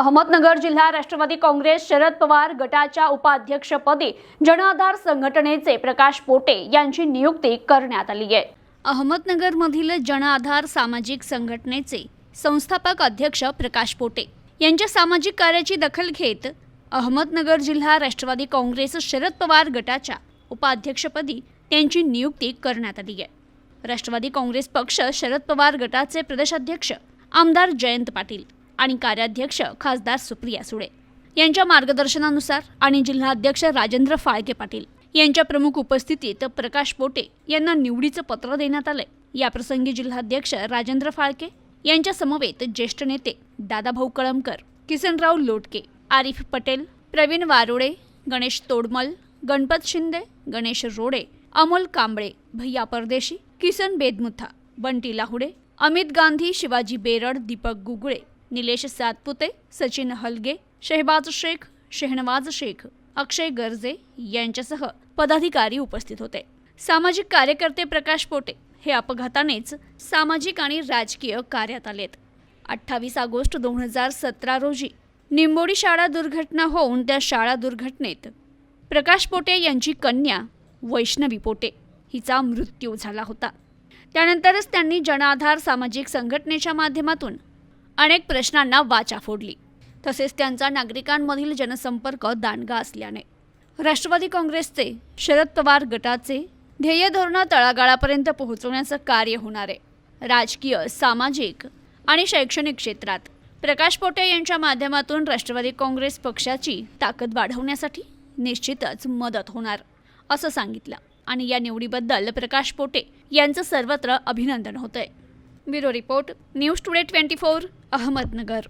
अहमदनगर जिल्हा राष्ट्रवादी काँग्रेस शरद पवार गटाच्या उपाध्यक्षपदी जनाधार संघटनेचे प्रकाश पोटे यांची नियुक्ती करण्यात आली आहे. अहमदनगरमधील जनआधार सामाजिक संघटनेचे संस्थापक अध्यक्ष प्रकाश पोटे यांच्या सामाजिक कार्याची दखल घेत अहमदनगर जिल्हा राष्ट्रवादी काँग्रेस शरद पवार गटाच्या उपाध्यक्षपदी त्यांची नियुक्ती करण्यात आली आहे. राष्ट्रवादी काँग्रेस पक्ष शरद पवार गटाचे प्रदेशाध्यक्ष आमदार जयंत पाटील आणि कार्याध्यक्ष खासदार सुप्रिया सुळे. यांच्या मार्गदर्शनानुसार आणि जिल्हाध्यक्ष राजेंद्र फाळके पाटील यांच्या प्रमुख उपस्थितीत प्रकाश पोटे यांना निवडीचं पत्र देण्यात आलंय. याप्रसंगी जिल्हाध्यक्ष राजेंद्र फाळके यांच्या समवेत ज्येष्ठ नेते दादाभाऊ कळमकर किसनराव लोटके आरिफ पटेल प्रवीण वारोडे गणेश तोडमल गणपत शिंदे गणेश रोडे अमोल कांबळे भैया परदेशी किसन बेदमुथा बंटी लाहुडे अमित गांधी शिवाजी बेरड दीपक गुगळे निलेश सातपुते सचिन हलगे शेहबाज शेख शेहनवाज शेख अक्षय गर्जे यांच्यासह पदाधिकारी उपस्थित होते. सामाजिक कार्यकर्ते प्रकाश पोटे हे अपघातानेच सामाजिक आणि राजकीय कार्यात आलेत. अठ्ठावीस ऑगस्ट दोन हजार सतरा रोजी निंबोडी शाळा दुर्घटना होऊन त्या शाळा दुर्घटनेत प्रकाश पोटे यांची कन्या वैष्णवी पोटे हिचा मृत्यू झाला होता. त्यानंतरच त्यांनी जनाधार सामाजिक संघटनेच्या माध्यमातून अनेक प्रश्नांना वाचा फोडली. तसेच त्यांचा नागरिकांमधील जनसंपर्क दांडगा असल्याने. राष्ट्रवादी काँग्रेसचे शरद पवार गटाचे ध्येय धोरणं तळागाळापर्यंत पोहोचवण्याचं कार्य होणार. आहे राजकीय सामाजिक आणि शैक्षणिक क्षेत्रात प्रकाश पोटे यांच्या माध्यमातून राष्ट्रवादी काँग्रेस पक्षाची ताकद वाढवण्यासाठी निश्चितच मदत होणार असं सांगितलं. आणि या निवडीबद्दल प्रकाश पोटे यांचं सर्वत्र अभिनंदन होतंय. Bureau report news today twenty four. Ahmednagar.